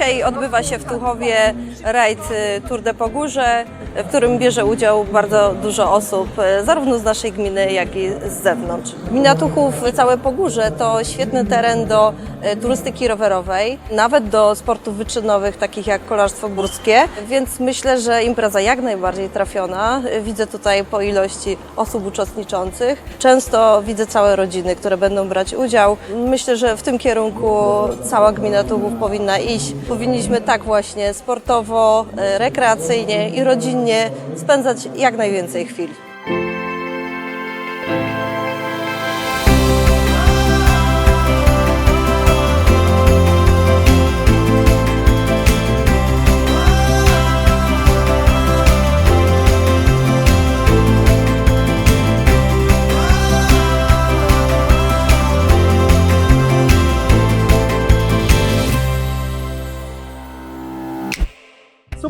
Dzisiaj odbywa się w Tuchowie rajd y, Tour de Pogórze, w którym bierze udział bardzo dużo osób, y, zarówno z naszej gminy, jak i z zewnątrz. Gmina Tuchów, całe Pogórze to świetny teren do y, turystyki rowerowej, nawet do sportów wyczynowych, takich jak kolarstwo górskie, więc myślę, że impreza jak najbardziej trafiona. Widzę tutaj po ilości osób uczestniczących. Często widzę całe rodziny, które będą brać udział. Myślę, że w tym kierunku cała gmina Tuchów powinna iść. Powinniśmy tak właśnie sportowo, e, rekreacyjnie i rodzinnie spędzać jak najwięcej chwil.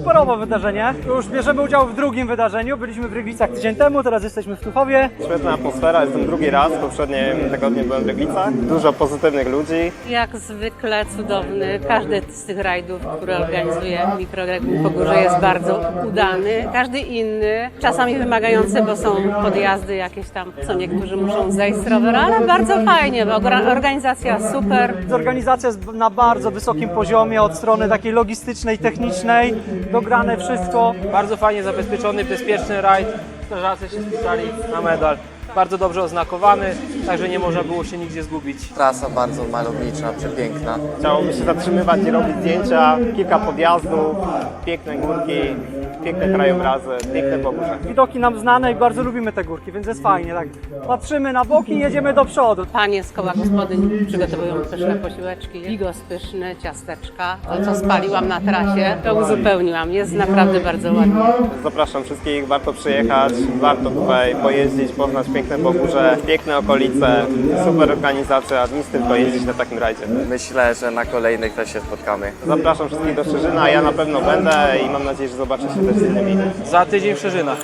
Superowe wydarzenie. Już bierzemy udział w drugim wydarzeniu. Byliśmy w Ryglicach tydzień temu, teraz jesteśmy w Tuchowie. Świetna atmosfera, jestem drugi raz, w poprzednim tygodniu byłem w Ryglicach. Dużo pozytywnych ludzi. Jak zwykle cudowny. Każdy z tych rajdów, które organizuje mikroregion Pogórze jest bardzo udany. Każdy inny, czasami wymagający, bo są podjazdy jakieś tam, co niektórzy muszą zejść z rowera, ale bardzo fajnie, bo organizacja super. Organizacja jest na bardzo wysokim poziomie od strony takiej logistycznej, technicznej. Dograne wszystko. Bardzo fajnie zabezpieczony, bezpieczny rajd. Strażacy się spisali na medal. Bardzo dobrze oznakowany, także nie można było się nigdzie zgubić. Trasa bardzo malownicza, przepiękna. Chciałoby się zatrzymywać i robić zdjęcia, kilka podjazdów, piękne górki, piękne krajobrazy, piękne pogórze. Widoki nam znane i bardzo lubimy te górki, więc jest fajnie. Tak. Patrzymy na boki i jedziemy do przodu. Panie z koła gospodyń przygotowują pyszne posiłeczki, bigos pyszny, ciasteczka. To, co spaliłam na trasie, to uzupełniłam. Jest naprawdę bardzo ładnie. Zapraszam wszystkich, warto przyjechać, warto tutaj pojeździć, poznać piękne pogórze, piękne okolice, super organizacja, nic tylko jeździć na takim rajdzie. Myślę, że na kolejnych też się spotkamy. Zapraszam wszystkich do Szerzyna, ja na pewno będę i mam nadzieję, że zobaczę się Za tydzień w Szerzynach.